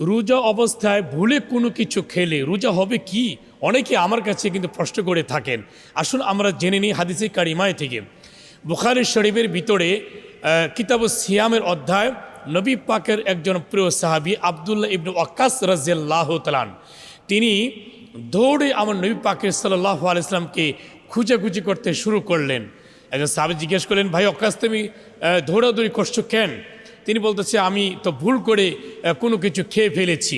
রোজা অবস্থায় ভুলে কোনো কিছু খেলে রোজা হবে কি? অনেকে আমার কাছে কিন্তু প্রশ্ন করে থাকেন। আসুন আমরা জেনে নিই হাদিসে কারিমায় থেকে। বুখারি শরীফের ভিতরে কিতাব সিয়ামের অধ্যায়, নবী পাকের একজন প্রিয় সাহাবি আবদুল্লাহ ইবনু আকাস রাজিয়াল্লাহ তালান তিনি দৌড়ে আমার নবী পাকের সাল্লাহ আলাইসলামকে খুঁজাখুঁজি করতে শুরু করলেন। একজন সাহাবি জিজ্ঞেস করলেন, ভাই অকাশ তুমি দৌড়াদৌড়ি করছ কেন? তিনি বলতেছে, আমি তো ভুল করে কোনো কিছু খেয়ে ফেলেছি।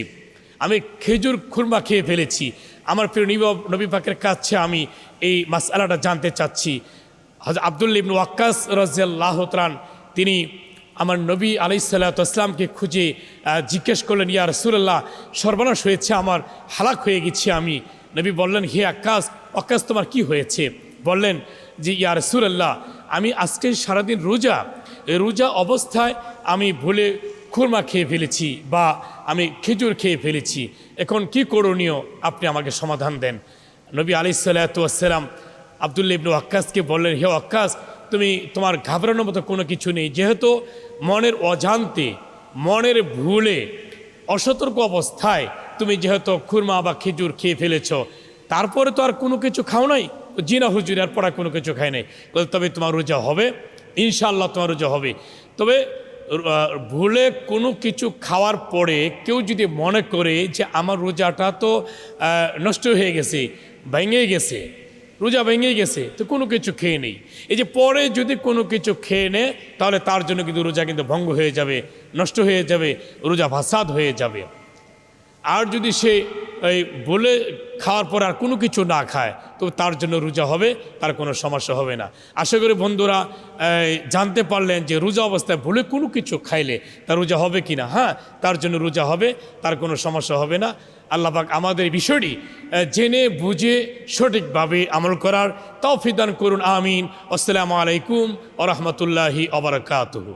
আমি খেজুর খুরমা খেয়ে ফেলেছি। আমার প্রিয় নবী নবী পাকের কাছে আমি এই মাসালাটা জানতে চাচ্ছি। হজ আবদুল্লা ইবনু আক্কাস রাজিয়াল্লাহ ত্রান তিনি আমার নবী আলাইসাল্লাতামকে খুঁজে জিজ্ঞেস করলেন, ইয়া রসুল্লাহ সর্বনাশ হয়েছে, আমার হালাক হয়ে গেছি আমি। নবী বললেন, হে আকাশ আকাশ তোমার কি হয়েছে? বললেন যে, ইয়া রসুল্লাহ আমি আজকে সারাদিন রোজা রোজা অবস্থায় আমি ভুলে খুরমা খেয়ে ফেলেছি বা আমি খেজুর খেয়ে ফেলেছি। এখন কি করণীয়? আপনি আমাকে সমাধান দেন। নবী আলি সাল্লাতাম আবদুল্লা ইবনু আক্কাসকে বললেন, হে আক্কাস তুমি তোমার ঘাবড়ানোর মতো কোনো কিছু নেই। যেহেতু মনের অজান্তে, মনের ভুলে, অসতর্ক অবস্থায় তুমি যেহেতু খুরমা বা খেজুর খেয়ে ফেলেছ, তারপরে তো আর কোনো কিছু খাও নাই? জিনা হুজুর আর পড়া কোনো কিছু খায় নাই। তবে তোমার রোজা হবে? ইনশাআল্লাহ তোমার রোজা হবে। তবে ভুলে কোনো কিছু খাওয়ার পরে কেউ যদি মনে করে যে আমার রোজাটা তো নষ্ট হয়ে গেছে, ভেঙে গেছে, রোজা ভেঙে গেছে, তো কোনো কিছু খেয়ে নেই। এই যে পরে যদি কোনো কিছু খেয়ে নেয় তাহলে তার জন্য কিন্তু রোজা কিন্তু ভঙ্গ হয়ে যাবে, নষ্ট হয়ে যাবে, রোজা ভাসাদ হয়ে যাবে। আর যদি সে এই বলে খাওয়ার পর আর কোনো কিছু না খায়, তো তার জন্য রোজা হবে, তার কোনো সমস্যা হবে না। আশা করি বন্ধুরা জানতে পারলেন যে রোজা অবস্থায় ভুলে কোনো কিছু খাইলে তার রোজা হবে কি না? হ্যাঁ তার জন্য রোজা হবে, তার কোনো সমস্যা হবে না। আল্লাহ পাক আমাদের বিষয়টি জেনে বুঝে সঠিকভাবে আমল করার তৌফিদান করুন, আমিন। আসসালামু আলাইকুম ও রহমতুল্লাহি অবরাকাতহ